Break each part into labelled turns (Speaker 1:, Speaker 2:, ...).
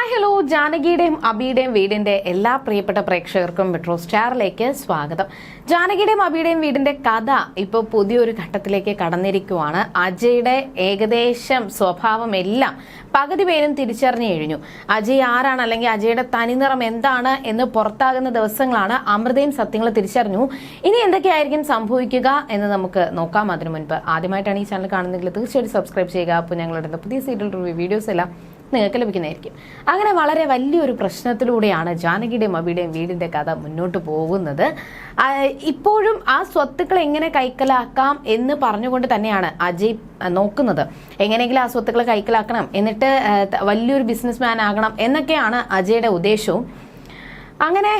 Speaker 1: Hi hello ജാനകിയുടെയും അബിയുടെയും വീടിന്റെ എല്ലാ പ്രിയപ്പെട്ട പ്രേക്ഷകർക്കും മെട്രോ സ്റ്റാറിലേക്ക് സ്വാഗതം. ജാനകിയുടെയും അബിയുടെയും വീടിന്റെ കഥ ഇപ്പോൾ പുതിയൊരു ഘട്ടത്തിലേക്ക് കടന്നിരിക്കുവാണ്. അജയുടെ ഏകദേശം സ്വഭാവം എല്ലാം പകുതി പേരും തിരിച്ചറിഞ്ഞു കഴിഞ്ഞു. അജയ് ആരാണ് അല്ലെങ്കിൽ അജയുടെ തനിനിറം എന്താണ് എന്ന് പുറത്താകുന്ന ദിവസങ്ങളാണ് അമൃതയും സത്യങ്ങൾ തിരിച്ചറിഞ്ഞു. ഇനി എന്തൊക്കെയായിരിക്കും സംഭവിക്കുക എന്ന് നമുക്ക് നോക്കാം. അതിനു മുൻപ് ആദ്യമായിട്ടാണ് ഈ ചാനൽ കാണുന്നതെങ്കിൽ തീർച്ചയായിട്ടും സബ്സ്ക്രൈബ് ചെയ്യുക. അപ്പോൾ ഞങ്ങളുടെ പുതിയ സീരിയൽ റിവ്യൂ വീഡിയോസ് എല്ലാം നിങ്ങൾക്ക് ലഭിക്കുന്നതായിരിക്കും. അങ്ങനെ വളരെ വലിയൊരു പ്രശ്നത്തിലൂടെയാണ് ജാനകിയുടെയും അബിയുടെയും വീടിന്റെ കഥ മുന്നോട്ട് പോകുന്നത്. ഇപ്പോഴും ആ സ്വത്തുക്കൾ എങ്ങനെ കൈക്കലാക്കാം എന്ന് പറഞ്ഞുകൊണ്ട് തന്നെയാണ് അജയ് നോക്കുന്നത്. എങ്ങനെയെങ്കിലും ആ സ്വത്തുക്കൾ കൈക്കലാക്കണം എന്നിട്ട് വലിയൊരു ബിസിനസ് മാൻ ആകണം എന്നൊക്കെയാണ് അജയുടെ ഉദ്ദേശവും. അങ്ങനെ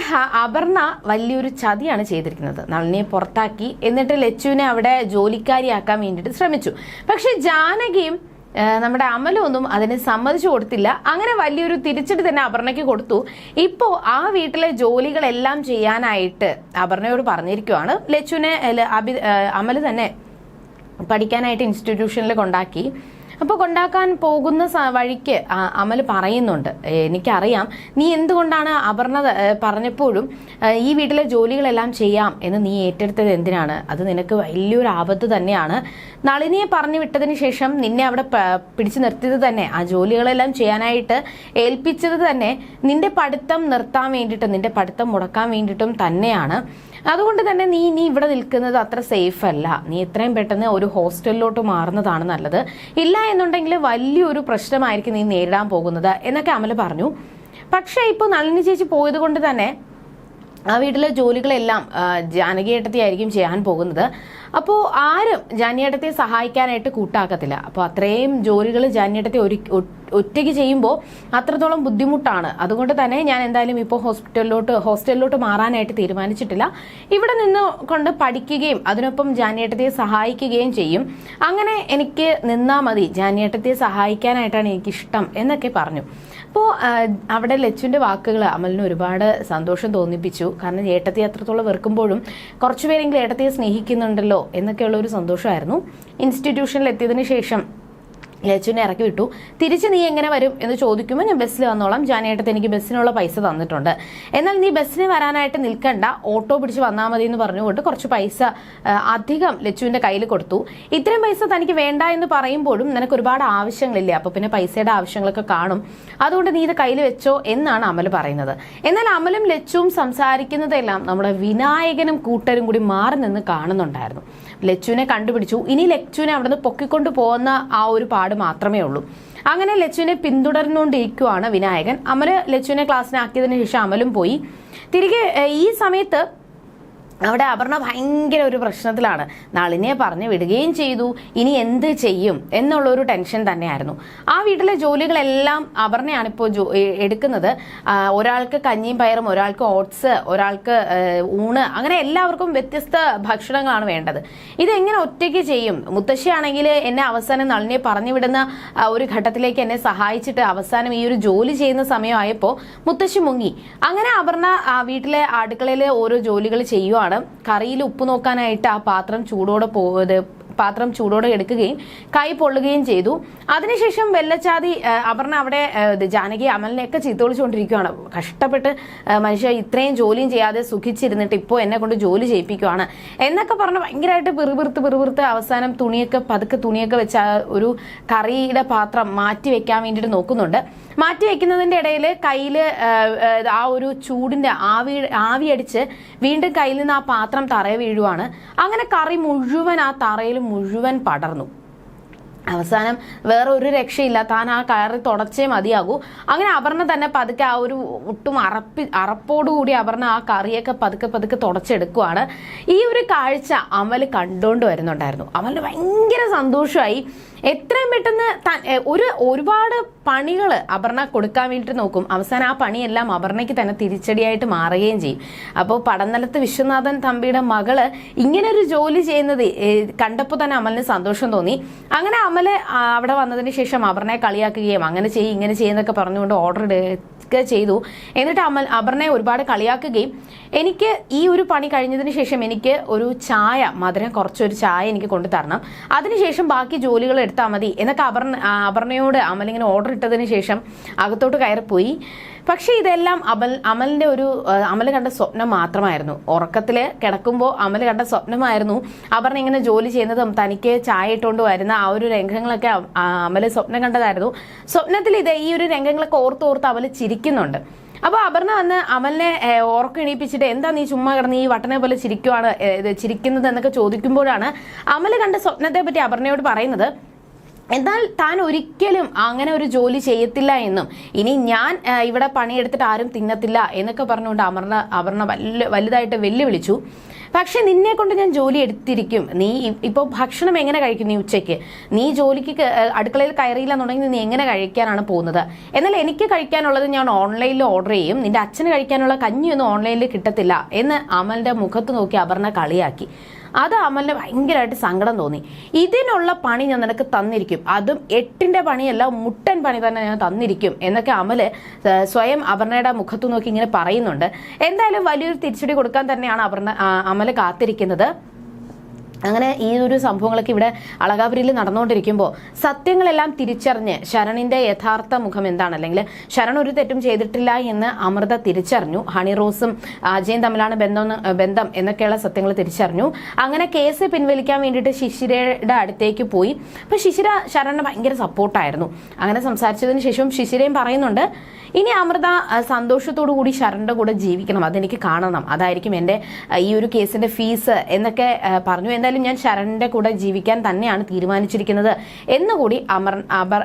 Speaker 1: അപർണ വലിയൊരു ചതിയാണ് ചെയ്തിരിക്കുന്നത്. നളിനിയെ പുറത്താക്കി എന്നിട്ട് ലച്ചുവിനെ അവിടെ ജോലിക്കാരിയാക്കാൻ വേണ്ടിയിട്ട് ശ്രമിച്ചു. പക്ഷെ ജാനകിയും നമ്മുടെ അമലൊന്നും അതിന് സമ്മതിച്ചു കൊടുത്തില്ല. അങ്ങനെ വലിയൊരു തിരിച്ചടി തന്നെ അപർണയ്ക്ക് കൊടുത്തു. ഇപ്പോൾ ആ വീട്ടിലെ ജോലികളെല്ലാം ചെയ്യാനായിട്ട് അപർണയോട് പറഞ്ഞിരിക്കുവാണ്. ലച്ചുവിനെ അഭി ആ, അമൽ തന്നെ പഠിക്കാനായിട്ട് ഇൻസ്റ്റിറ്റ്യൂഷനിൽ കൊണ്ടാക്കി. അപ്പോൾ കൊണ്ടാക്കാൻ പോകുന്ന വഴിക്ക് അമൽ പറയുന്നുണ്ട്. "ഏ, എനിക്കറിയാം. നീ എന്തുകൊണ്ടാണ് അപർണ പറഞ്ഞപ്പോഴും ഈ വീട്ടിലെ ജോലികളെല്ലാം ചെയ്യാം എന്ന് നീ ഏറ്റെടുത്തത് എന്തിനാണ്? അത് നിനക്ക് വലിയൊരു ആപത്ത് തന്നെയാണ്. നളിനിയെ പറഞ്ഞു വിട്ടതിന് ശേഷം നിന്നെ അവിടെ പിടിച്ചു നിർത്തിയത് തന്നെ. ആ ജോലികളെല്ലാം ചെയ്യാനായിട്ട് ഏൽപ്പിച്ചത് തന്നെ നിന്റെ പഠിത്തം നിർത്താൻ വേണ്ടിയിട്ടും നിന്റെ പഠിത്തം മുടക്കാൻ വേണ്ടിയിട്ടും തന്നെയാണ്. അതുകൊണ്ട് തന്നെ നീ ഇനി ഇവിടെ നിൽക്കുന്നത് അത്ര സേഫ് അല്ല. നീ എത്രയും പെട്ടെന്ന് ഒരു ഹോസ്റ്റലിലോട്ട് മാറുന്നതാണ് നല്ലത്. ഇല്ല എന്നുണ്ടെങ്കിൽ വലിയൊരു പ്രശ്നമായിരിക്കും നീ നേരിടാൻ പോകുന്നത് എന്നൊക്കെ അമല പറഞ്ഞു. പക്ഷേ ഇപ്പോൾ നളിനി ചേച്ചി പോയത് കൊണ്ട് തന്നെ ആ വീട്ടിലെ ജോലികളെല്ലാം ഏട്ടത്തിയായിരിക്കും ചെയ്യാൻ പോകുന്നത്. അപ്പോൾ ആരും ജാനിയേട്ടത്തെ സഹായിക്കാനായിട്ട് കൂട്ടാക്കത്തില്ല. അപ്പോൾ അത്രയും ജോലികൾ ജാനിയേട്ടത്തെ ഒരു ഒറ്റയ്ക്ക് ചെയ്യുമ്പോൾ അത്രത്തോളം ബുദ്ധിമുട്ടാണ്. അതുകൊണ്ട് തന്നെ ഞാൻ എന്തായാലും ഇപ്പോൾ ഹോസ്പിറ്റലിലോട്ട് ഹോസ്റ്റലിലോട്ട് മാറാനായിട്ട് തീരുമാനിച്ചിട്ടില്ല. ഇവിടെ നിന്ന് കൊണ്ട് പഠിക്കുകയും അതിനൊപ്പം ജാനിയേട്ടത്തെ സഹായിക്കുകയും ചെയ്യും. അങ്ങനെ എനിക്ക് നിന്നാ മതി ജാനിയേട്ടത്തെ സഹായിക്കാനായിട്ടാണ് എനിക്കിഷ്ടം എന്നൊക്കെ പറഞ്ഞു. അപ്പോൾ അവിടെ ലച്ചുവിന്റെ വാക്കുകൾ അമലിന് ഒരുപാട് സന്തോഷം തോന്നിപ്പിച്ചു. കാരണം ഏട്ടത്തെ അത്രത്തോളം വെറുക്കുമ്പോഴും കുറച്ചുപേരെങ്കിലും ഏട്ടത്തെ സ്നേഹിക്കുന്നുണ്ടല്ലോ എന്നൊക്കെയുള്ള ഒരു സന്തോഷമായിരുന്നു. ഇൻസ്റ്റിറ്റ്യൂഷനിൽ എത്തിയതിന് ശേഷം ലച്ചുവിനെ ഇറക്കി വിട്ടു. തിരിച്ച് നീ എങ്ങനെ വരും എന്ന് ചോദിക്കുമ്പോൾ ഞാൻ ബസ്സിൽ വന്നോളാം. ജാനേട്ടത്ത് എനിക്ക് ബസ്സിനുള്ള പൈസ തന്നിട്ടുണ്ട്. എന്നാൽ നീ ബസ്സിന് വരാനായിട്ട് നിൽക്കണ്ട. ഓട്ടോ പിടിച്ച് വന്നാൽ മതി എന്ന് പറഞ്ഞുകൊണ്ട് കുറച്ച് പൈസ അധികം ലച്ചുവിന്റെ കയ്യിൽ കൊടുത്തു. ഇത്രയും പൈസ തനിക്ക് വേണ്ട എന്ന് പറയുമ്പോഴും നിനക്ക് ഒരുപാട് ആവശ്യങ്ങളില്ലേ? അപ്പോൾ പിന്നെ പൈസയുടെ ആവശ്യങ്ങളൊക്കെ കാണും. അതുകൊണ്ട് നീ ഇത് കയ്യിൽ വെച്ചോ എന്നാണ് അമൽ പറയുന്നത്. എന്നാൽ അമലും ലച്ചുവും സംസാരിക്കുന്നതെല്ലാം നമ്മുടെ വിനായകനും കൂട്ടരും കൂടി മാറി നിന്ന് കാണുന്നുണ്ടായിരുന്നു. ലച്ചുവിനെ കണ്ടുപിടിച്ചു. ഇനി ലച്ചുവിനെ അവിടുന്ന് പൊക്കിക്കൊണ്ട് പോകുന്ന ആ ഒരു പാട് മാത്രമേ ഉള്ളൂ. അങ്ങനെ ലച്ചുവിനെ പിന്തുടർന്നുകൊണ്ടിരിക്കുവാണ് വിനായകൻ. അമൽ ലച്ചുവിനെ ക്ലാസ്സിനാക്കിയതിനു ശേഷം അമലും പോയി. തിരികെ ഈ സമയത്ത് അവിടെ അപർണ ഭയങ്കര ഒരു പ്രശ്നത്തിലാണ്. നളിനിയെ പറഞ്ഞു വിടുകയും ചെയ്തു. ഇനി എന്ത് ചെയ്യും? എന്നുള്ള ഒരു ടെൻഷൻ തന്നെയായിരുന്നു. ആ വീട്ടിലെ ജോലികളെല്ലാം അപർണയാണ് ഇപ്പോൾ എടുക്കുന്നത്. ഒരാൾക്ക് കഞ്ഞിയും പയറും ഒരാൾക്ക് ഓട്സ് ഒരാൾക്ക് ഊണ് അങ്ങനെ എല്ലാവർക്കും വ്യത്യസ്ത ഭക്ഷണങ്ങളാണ് വേണ്ടത്. ഇതെങ്ങനെ ഒറ്റയ്ക്ക് ചെയ്യും? മുത്തശ്ശിയാണെങ്കിൽ എന്നെ അവസാനം നളിനിയെ പറഞ്ഞു വിടുന്ന ഒരു ഘട്ടത്തിലേക്ക് എന്നെ സഹായിച്ചിട്ട് അവസാനം ഈ ഒരു ജോലി ചെയ്യുന്ന സമയമായപ്പോൾ മുത്തശ്ശി മുങ്ങി. അങ്ങനെ അപർണ വീട്ടിലെ അടുക്കളയിലെ ഓരോ ജോലികൾ ചെയ്യുവാണ്. കറിയിൽ ഉപ്പ് നോക്കാനായിട്ട് ആ പാത്രം ചൂടോടെ പോ ഇത് പാത്രം ചൂടോടെ എടുക്കുകയും കൈ പൊള്ളുകയും ചെയ്തു. അതിനുശേഷം വെള്ളച്ചാതി അപർണ അവിടെ ജാനകി അമലിനെയൊക്കെ ചീത്തോളിച്ചുകൊണ്ടിരിക്കുകയാണ്. കഷ്ടപ്പെട്ട് മനുഷ്യ ഇത്രയും ജോലിയും ചെയ്യാതെ സുഖിച്ചിരുന്നിട്ട് ഇപ്പോൾ എന്നെ കൊണ്ട് ജോലി ചെയ്യിപ്പിക്കുകയാണ് എന്നൊക്കെ പറഞ്ഞ് ഭയങ്കരമായിട്ട് പിറുപിറുത്ത് പിറുപിറുത്ത് അവസാനം തുണിയൊക്കെ പതുക്കെ തുണിയൊക്കെ വെച്ച് ഒരു കറിയുടെ പാത്രം മാറ്റി വെക്കാൻ വേണ്ടിയിട്ട് നോക്കുന്നുണ്ട്. മാറ്റി വെക്കുന്നതിന്റെ ഇടയിൽ കയ്യിൽ ആ ഒരു ചൂടിന്റെ ആവി ആവിയടിച്ച് വീണ്ടും കയ്യിൽ നിന്ന് ആ പാത്രം തറയെ വീഴുവാണ്. അങ്ങനെ കറി മുഴുവൻ ആ തറയിൽ മുഴുവൻ പടർന്നു. അവസാനം വേറെ ഒരു രക്ഷയില്ല. താൻ ആ കയറി തുടച്ചേ മതിയാകൂ. അങ്ങനെ അപർണ തന്നെ പതുക്കെ ആ ഒരു ഒട്ടും അറപ്പി അറപ്പോടുകൂടി അപർണ ആ കറിയൊക്കെ പതുക്കെ പതുക്കെ തുടച്ചെടുക്കുവാണ്. ഈ ഒരു കാഴ്ച അമൽ കണ്ടുകൊണ്ട് വരുന്നുണ്ടായിരുന്നു. അമലിന് ഭയങ്കര സന്തോഷമായി. എത്രയും പെട്ടെന്ന് ഒരു ഒരുപാട് പണികൾ അപർണ കൊടുക്കാൻ വേണ്ടിയിട്ട് നോക്കും. അവസാനം ആ പണിയെല്ലാം അപർണയ്ക്ക് തന്നെ തിരിച്ചടിയായിട്ട് മാറുകയും ചെയ്യും. അപ്പോൾ പടന്നലത്ത് വിശ്വനാഥൻ തമ്പിയുടെ മകൾ ഇങ്ങനെ ഒരു ജോലി ചെയ്യുന്നത് കണ്ടപ്പോൾ തന്നെ അമലിന് സന്തോഷം തോന്നി. അങ്ങനെ അമൽ അവിടെ വന്നതിന് ശേഷം അപർണയെ കളിയാക്കുകയും അങ്ങനെ ചെയ്യും ഇങ്ങനെ ചെയ്യുന്നൊക്കെ പറഞ്ഞുകൊണ്ട് ഓർഡർ ഇടുക ചെയ്തു. എന്നിട്ട് അമൽ അപർണയെ ഒരുപാട് കളിയാക്കുകയും എനിക്ക് ഈ ഒരു പണി കഴിഞ്ഞതിന് ശേഷം എനിക്ക് ഒരു ചായ മധുരം കുറച്ചൊരു ചായ എനിക്ക് കൊണ്ടു തരണം അതിനുശേഷം ബാക്കി ജോലികൾ എടുത്താൽ മതി. എന്നൊക്കെ അപർണ അപർണയോട് അമലിങ്ങനെ ഓർഡർ ഇട്ടതിന് ശേഷം അകത്തോട്ട് കയറിപ്പോയി. പക്ഷേ ഇതെല്ലാം അമൽ അമലിന്റെ ഒരു അമൽ കണ്ട സ്വപ്നം മാത്രമായിരുന്നു. ഉറക്കത്തിൽ കിടക്കുമ്പോൾ അമൽ കണ്ട സ്വപ്നമായിരുന്നു. അപർണ ഇങ്ങനെ ജോലി ചെയ്യുന്നതും തനിക്ക് ചായ ഇട്ടുകൊണ്ട് വരുന്ന ആ ഒരു രംഗങ്ങളൊക്കെ അമൽ സ്വപ്നം കണ്ടതായിരുന്നു. സ്വപ്നത്തിൽ ഇത് ഈ ഒരു രംഗങ്ങളൊക്കെ ഓർത്ത് ഓർത്ത് അമൽ ചിരിക്കുന്നുണ്ട്. അപ്പോൾ അപർണ വന്ന് അമലിനെ ഏഹ്, എണീപ്പിച്ചിട്ട് എന്താ നീ ചുമ്മാ കിടന്ന് ഈ വട്ടനെ പോലെ ചിരിക്കുവാണ് ചിരിക്കുന്നത്? എന്നൊക്കെ ചോദിക്കുമ്പോഴാണ് അമൽ കണ്ട സ്വപ്നത്തെ പറ്റി അപർണയോട് പറയുന്നത്. എന്നാൽ താൻ ഒരിക്കലും അങ്ങനെ ഒരു ജോലി ചെയ്യത്തില്ല എന്നും. ഇനി ഞാൻ ഇവിടെ പണിയെടുത്തിട്ട് ആരും തിന്നത്തില്ല എന്നൊക്കെ പറഞ്ഞുകൊണ്ട് അമർണ അപർണ വല്ല വലുതായിട്ട് വെല്ലുവിളിച്ചു. പക്ഷെ നിന്നെ കൊണ്ട് ഞാൻ ജോലി എടുത്തിരിക്കും. നീ ഇപ്പോൾ ഭക്ഷണം എങ്ങനെ കഴിക്കും നീ ഉച്ചയ്ക്ക്? നീ ജോലിക്ക് അടുക്കളയിൽ കയറിയില്ല എന്നുണ്ടെങ്കിൽ നീ എങ്ങനെ കഴിക്കാനാണ് പോകുന്നത്? എന്നാൽ എനിക്ക് കഴിക്കാനുള്ളത് ഞാൻ ഓൺലൈനിൽ ഓർഡർ ചെയ്യും. നിന്റെ അച്ഛന് കഴിക്കാനുള്ള കഞ്ഞിയൊന്നും ഓൺലൈനിൽ കിട്ടത്തില്ല എന്ന് അമലിന്റെ മുഖത്ത് നോക്കി അപർണ കളിയാക്കി. അത് അമലിന് ഭയങ്കരമായിട്ട് സങ്കടം തോന്നി. ഇതിനുള്ള പണി ഞാൻ നിനക്ക് തന്നിരിക്കും. അതും എട്ടിന്റെ പണിയല്ല മുട്ടൻ പണി തന്നെ ഞാൻ തന്നിരിക്കും എന്നൊക്കെ അമൽ സ്വയം അപർണയുടെ മുഖത്തു നോക്കി ഇങ്ങനെ പറയുന്നുണ്ട്. എന്തായാലും വലിയൊരു തിരിച്ചടി കൊടുക്കാൻ തന്നെയാണ് അപർണ അമൽ കാത്തിരിക്കുന്നത്. അങ്ങനെ ഈ ഒരു സംഭവങ്ങളൊക്കെ ഇവിടെ അളകാപുരിയിൽ നടന്നുകൊണ്ടിരിക്കുമ്പോൾ സത്യങ്ങളെല്ലാം തിരിച്ചറിഞ്ഞ് ശരണിന്റെ യഥാർത്ഥ മുഖം എന്താണ്? അല്ലെങ്കിൽ ശരൺ ഒരു തെറ്റും ചെയ്തിട്ടില്ല എന്ന് അമൃത തിരിച്ചറിഞ്ഞു. ഹണി റോസും അജയും തമ്മിലാണ് ബന്ധം ബന്ധം എന്നൊക്കെയുള്ള സത്യങ്ങൾ തിരിച്ചറിഞ്ഞു. അങ്ങനെ കേസ് പിൻവലിക്കാൻ വേണ്ടിയിട്ട് ശിശിരയുടെ അടുത്തേക്ക് പോയി. അപ്പൊ ശിശിര ശരണിന് ഭയങ്കര സപ്പോർട്ടായിരുന്നു അങ്ങനെ സംസാരിച്ചതിന് ശേഷം ശിശിരയും പറയുന്നുണ്ട് ഇനി അമൃത സന്തോഷത്തോടു കൂടി ശരണിന്റെ കൂടെ ജീവിക്കണം. അതെനിക്ക് കാണണം. അതായിരിക്കും എന്റെ ഈ ഒരു കേസിന്റെ ഫീസ് എന്നൊക്കെ പറഞ്ഞു. എന്തായാലും ഞാൻ ശരണിന്റെ കൂടെ ജീവിക്കാൻ തന്നെയാണ് തീരുമാനിച്ചിരിക്കുന്നത് എന്നുകൂടി അമർ അമർ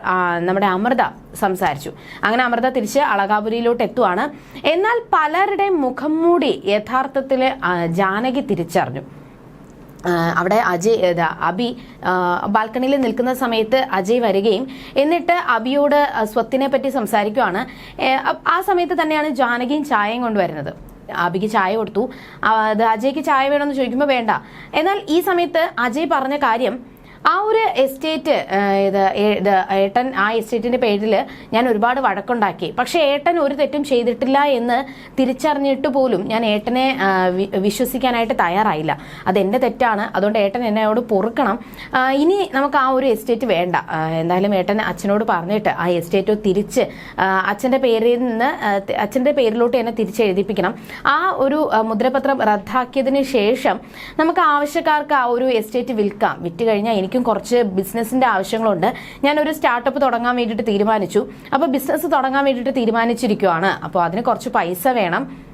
Speaker 1: നമ്മുടെ അമൃത സംസാരിച്ചു. അങ്ങനെ അമൃത തിരിച്ച് അളകാപുരിയിലോട്ട് എത്തുവാണ്. എന്നാൽ പലരുടെ മുഖം മൂടി യഥാർത്ഥത്തിൽ ജാനകി തിരിച്ചറിഞ്ഞു. അവിടെ അജയ് അബി ബാൽക്കണിയിൽ നിൽക്കുന്ന സമയത്ത് അജയ് വരികയും എന്നിട്ട് അബിയോട് സ്വത്തിനെ പറ്റി സംസാരിക്കുവാണ്. ആ സമയത്ത് തന്നെയാണ് ജാനകിയും ചായയും കൊണ്ടുവരുന്നത്. അബിക്ക് ചായ കൊടുത്തു. അജയ്ക്ക് ചായ വേണമെന്ന് ചോദിക്കുമ്പോൾ വേണ്ട. എന്നാൽ ഈ സമയത്ത് അജയ് പറഞ്ഞ കാര്യം ആ ഒരു എസ്റ്റേറ്റ് ഇത് ഏട്ടൻ ആ എസ്റ്റേറ്റിന്റെ പേരിൽ ഞാൻ ഒരുപാട് വഴക്കുണ്ടാക്കി. പക്ഷെ ഏട്ടൻ ഒരു തെറ്റും ചെയ്തിട്ടില്ല എന്ന് തിരിച്ചറിഞ്ഞിട്ട് പോലും ഞാൻ ഏട്ടനെ വിശ്വസിക്കാനായിട്ട് തയ്യാറായില്ല. അതെന്റെ തെറ്റാണ്. അതുകൊണ്ട് ഏട്ടൻ എന്നോട് പൊറുക്കണം. ഇനി നമുക്ക് ആ ഒരു എസ്റ്റേറ്റ് വേണ്ട. എന്തായാലും ഏട്ടൻ അച്ഛനോട് പറഞ്ഞിട്ട് ആ എസ്റ്റേറ്റോ തിരിച്ച് അച്ഛന്റെ പേരിൽ നിന്ന് അച്ഛന്റെ പേരിലോട്ട് എന്നെ തിരിച്ചെഴുതിപ്പിക്കണം. ആ ഒരു മുദ്രപത്രം റദ്ദാക്കിയതിന് ശേഷം നമുക്ക് ആവശ്യക്കാർക്ക് ആ ഒരു എസ്റ്റേറ്റ് വിൽക്കാം. വിറ്റ് കഴിഞ്ഞാൽ എനിക്കും കുറച്ച് ബിസിനസിന്റെ ആവശ്യങ്ങളുണ്ട്. ഞാൻ ഒരു സ്റ്റാർട്ടപ്പ് തുടങ്ങാൻ വേണ്ടിയിട്ട് തീരുമാനിച്ചു. അപ്പോൾ ബിസിനസ് തുടങ്ങാൻ വേണ്ടിയിട്ട് തീരുമാനിച്ചിരിക്കുവാണ്. അപ്പോൾ അതിന് കുറച്ച് പൈസ വേണം.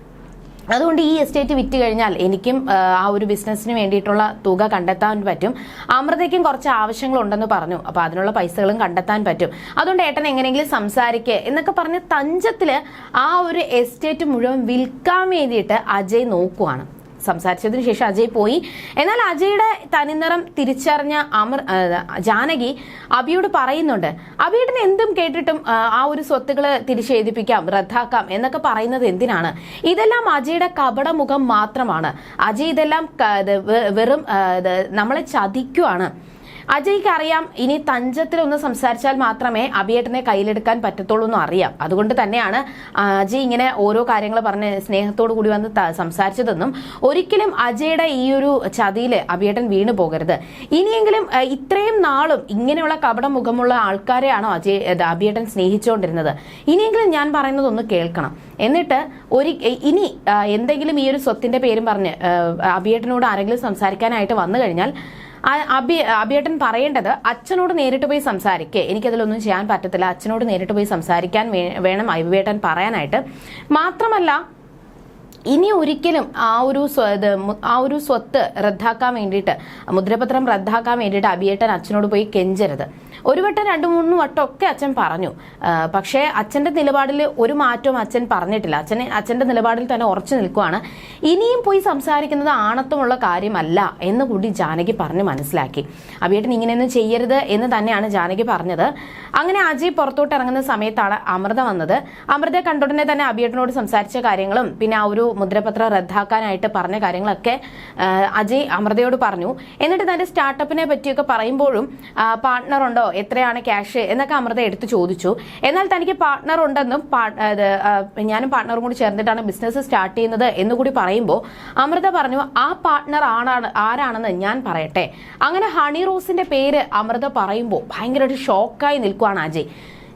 Speaker 1: അതുകൊണ്ട് ഈ എസ്റ്റേറ്റ് വിറ്റ് കഴിഞ്ഞാൽ എനിക്കും ആ ഒരു ബിസിനസ്സിന് വേണ്ടിയിട്ടുള്ള തുക കണ്ടെത്താൻ പറ്റും. അമൃതയ്ക്കും കുറച്ച് ആവശ്യങ്ങളുണ്ടെന്ന് പറഞ്ഞു. അപ്പോൾ അതിനുള്ള പൈസകളും കണ്ടെത്താൻ പറ്റും. അതുകൊണ്ട് ഏട്ടൻ എങ്ങനെയെങ്കിലും സംസാരിക്കുക എന്നൊക്കെ പറഞ്ഞ് തഞ്ചത്തിൽ ആ ഒരു എസ്റ്റേറ്റ് മുഴുവൻ വിൽക്കാൻ വേണ്ടിയിട്ട് അജയ് നോക്കുവാണ്. സംസാരിച്ചതിന് ശേഷം അജയ് പോയി. എന്നാൽ അജയുടെ തനിനിറം തിരിച്ചറിഞ്ഞ അമർ ജാനകി അബിയോട് പറയുന്നുണ്ട്. അബിയുടെ എന്തും കേട്ടിട്ടും ആ, ഒരു സ്വത്തുകൾ തിരിച്ചെഴുതിപ്പിക്കാം റദ്ദാക്കാം എന്നൊക്കെ പറയുന്നത് എന്തിനാണ്? ഇതെല്ലാം അജയുടെ കപടമുഖം മാത്രമാണ്. അജയ് ഇതെല്ലാം വെറും നമ്മളെ ചതിക്കുവാണ്. അജയ്ക്ക് അറിയാം ഇനി തഞ്ചത്തിൽ ഒന്ന് സംസാരിച്ചാൽ മാത്രമേ അഭിയേട്ടനെ കയ്യിലെടുക്കാൻ പറ്റത്തുള്ളൂ എന്ന് അറിയാം. അതുകൊണ്ട് തന്നെയാണ് അജയ് ഇങ്ങനെ ഓരോ കാര്യങ്ങൾ പറഞ്ഞ് സ്നേഹത്തോടു കൂടി വന്ന് സംസാരിച്ചതെന്നും ഒരിക്കലും അജയുടെ ഈ ഒരു ചതിയിൽ അഭിയേട്ടൻ വീണു പോകരുത്. ഇനിയെങ്കിലും ഇത്രയും നാളും ഇങ്ങനെയുള്ള കപട മുഖമുള്ള ആൾക്കാരെയാണോ അജയ് അഭിയേട്ടൻ സ്നേഹിച്ചുകൊണ്ടിരുന്നത്? ഇനിയെങ്കിലും ഞാൻ പറയുന്നതൊന്ന് കേൾക്കണം. എന്നിട്ട് ഒരു ഇനി എന്തെങ്കിലും ഈ ഒരു സ്വത്തിന്റെ പേരും പറഞ്ഞ് അഭിയേട്ടനോട് ആരെങ്കിലും സംസാരിക്കാനായിട്ട് വന്നു കഴിഞ്ഞാൽ അബി അബിയേട്ടൻ പറയേണ്ടത് അച്ഛനോട് നേരിട്ട് പോയി സംസാരിക്കേ. എനിക്കതിലൊന്നും ചെയ്യാൻ പറ്റത്തില്ല. അച്ഛനോട് നേരിട്ട് പോയി സംസാരിക്കാൻ വേണം അബിയേട്ടൻ പറയാനായിട്ട്. മാത്രമല്ല ഇനി ഒരിക്കലും ആ ഒരു ആ ഒരു സ്വത്ത് റദ്ദാക്കാൻ വേണ്ടിയിട്ട് മുദ്രപത്രം റദ്ദാക്കാൻ വേണ്ടിയിട്ട് അബിയേട്ടൻ അച്ഛനോട് പോയി കെഞ്ചരുത്. ഒരു വട്ടം രണ്ട് മൂന്ന് വട്ടം ഒക്കെ അച്ഛൻ പറഞ്ഞു. പക്ഷേ അച്ഛന്റെ നിലപാടിൽ ഒരു മാറ്റവും അച്ഛൻ പറഞ്ഞിട്ടില്ല. അച്ഛന് അച്ഛന്റെ നിലപാടിൽ തന്നെ ഉറച്ചു നിൽക്കുവാണ്. ഇനിയും പോയി സംസാരിക്കുന്നത് ആണത്വമുള്ള കാര്യമല്ല എന്ന് കൂടി ജാനകി പറഞ്ഞ് മനസ്സിലാക്കി. അബിയേട്ടൻ ഇങ്ങനെയൊന്നും ചെയ്യരുത് എന്ന് തന്നെയാണ് ജാനകി പറഞ്ഞത്. അങ്ങനെ അജയ് പുറത്തോട്ട് ഇറങ്ങുന്ന സമയത്താണ് അമൃത വന്നത്. അമൃത കണ്ടുടനെ തന്നെ അബിയേട്ടനോട് സംസാരിച്ച കാര്യങ്ങളും പിന്നെ ആ ഒരു മുദ്രപത്രം റദ്ദാക്കാനായിട്ട് പറഞ്ഞ കാര്യങ്ങളൊക്കെ അജയ് അമൃതയോട് പറഞ്ഞു. എന്നിട്ട് തന്റെ സ്റ്റാർട്ടപ്പിനെ പറ്റിയൊക്കെ പറയുമ്പോഴും പാർട്ട്ണർ ഉണ്ടോ? എത്രയാണ് ക്യാഷ് എന്നൊക്കെ അമൃത എടുത്തു ചോദിച്ചു. എന്നാൽ തനിക്ക് പാർട്ട്ണർ ഉണ്ടെന്നും ഞാനും പാർട്ട്ണറും കൂടി ചേർന്നിട്ടാണ് ബിസിനസ് സ്റ്റാർട്ട് ചെയ്യുന്നത് എന്നുകൂടി പറയുമ്പോൾ അമൃത പറഞ്ഞു ആ പാർട്ട്ണർ ആണാണ് ആരാണെന്ന് ഞാൻ പറയട്ടെ. അങ്ങനെ ഹണി റോസിന്റെ പേര് അമൃത പറയുമ്പോൾ ഭയങ്കര ഒരു ഷോക്കായി നിൽക്കുവാണ് അജയ്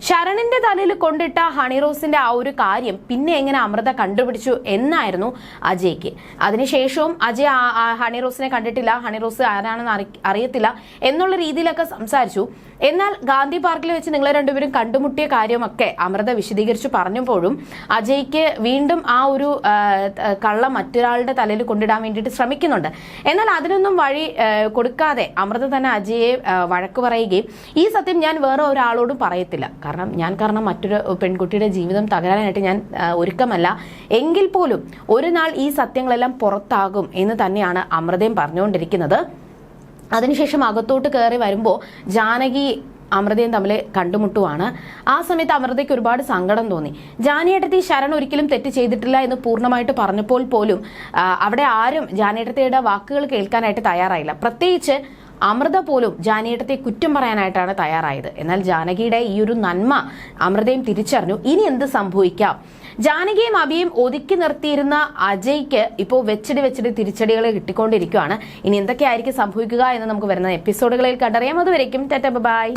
Speaker 1: ശരണിന്റെ തലയിൽ കൊണ്ടിട്ട ഹണി റോസിന്റെ ആ ഒരു കാര്യം പിന്നെ എങ്ങനെ അമൃത കണ്ടുപിടിച്ചു എന്നായിരുന്നു അജയ്ക്ക്. അതിനുശേഷവും അജയ് ആ- ആ ഹണി റോസിനെ കണ്ടിട്ടില്ല. ഹണി റോസ് ആരാണെന്ന് അറി- അറിയത്തില്ല എന്നുള്ള രീതിയിലൊക്കെ സംസാരിച്ചു. എന്നാൽ ഗാന്ധി പാർക്കിൽ വെച്ച് നിങ്ങളെ രണ്ടുപേരും കണ്ടുമുട്ടിയ കാര്യമൊക്കെ അമൃത വിശദീകരിച്ചു പറഞ്ഞപ്പോഴും അജയ്ക്ക് വീണ്ടും ആ ഒരു കള്ള മറ്റൊരാളുടെ തലയിൽ കൊണ്ടിടാൻ വേണ്ടിയിട്ട് ശ്രമിക്കുന്നുണ്ട്. എന്നാൽ അതിനൊന്നും വഴി കൊടുക്കാതെ അമൃത തന്നെ അജയെ വഴക്ക് പറയുകയും ഈ സത്യം ഞാൻ വേറെ ഒരാളോടും പറയത്തില്ല. കാരണം ഞാൻ കാരണം മറ്റൊരു പെൺകുട്ടിയുടെ ജീവിതം തകരാനായിട്ട് ഞാൻ ഒരുക്കമല്ല. എങ്കിൽ പോലും ഒരു നാൾ ഈ സത്യങ്ങളെല്ലാം പുറത്താകും എന്ന് തന്നെയാണ് അമൃതയും പറഞ്ഞുകൊണ്ടിരിക്കുന്നത്. അതിനുശേഷം അകത്തോട്ട് കയറി വരുമ്പോൾ ജാനകി അമൃതയും തമ്മിൽ കണ്ടുമുട്ടുവാണ്. ആ സമയത്ത് അമൃതയ്ക്ക് ഒരുപാട് സങ്കടം തോന്നി. ജാനിയേട്ടത്തി ശരൺ ഒരിക്കലും തെറ്റ് ചെയ്തിട്ടില്ല എന്ന് പൂർണമായിട്ട് പറഞ്ഞപ്പോൾ പോലും അവിടെ ആരും ജാനിയേട്ടത്തിയുടെ വാക്കുകൾ കേൾക്കാനായിട്ട് തയ്യാറായില്ല. പ്രത്യേകിച്ച് അമൃത പോലും ജാനേട്ടത്തെ കുറ്റം പറയാനായിട്ടാണ് തയ്യാറായത്. എന്നാൽ ജാനകിയുടെ ഈ ഒരു നന്മ അമൃതയും തിരിച്ചറിഞ്ഞു. ഇനി എന്ത് സംഭവിക്കാം? ജാനകിയും അബിയും ഒതുക്കി നിർത്തിയിരുന്ന അജയ്ക്ക് ഇപ്പോൾ വെച്ചടി വെച്ചടി തിരിച്ചടികൾ കിട്ടിക്കൊണ്ടിരിക്കുകയാണ്. ഇനി എന്തൊക്കെയായിരിക്കും സംഭവിക്കുക എന്ന് നമുക്ക് വരുന്ന എപ്പിസോഡുകളിൽ കണ്ടറിയാം. അതുവരേക്കും ടെറ്റ ബൈ.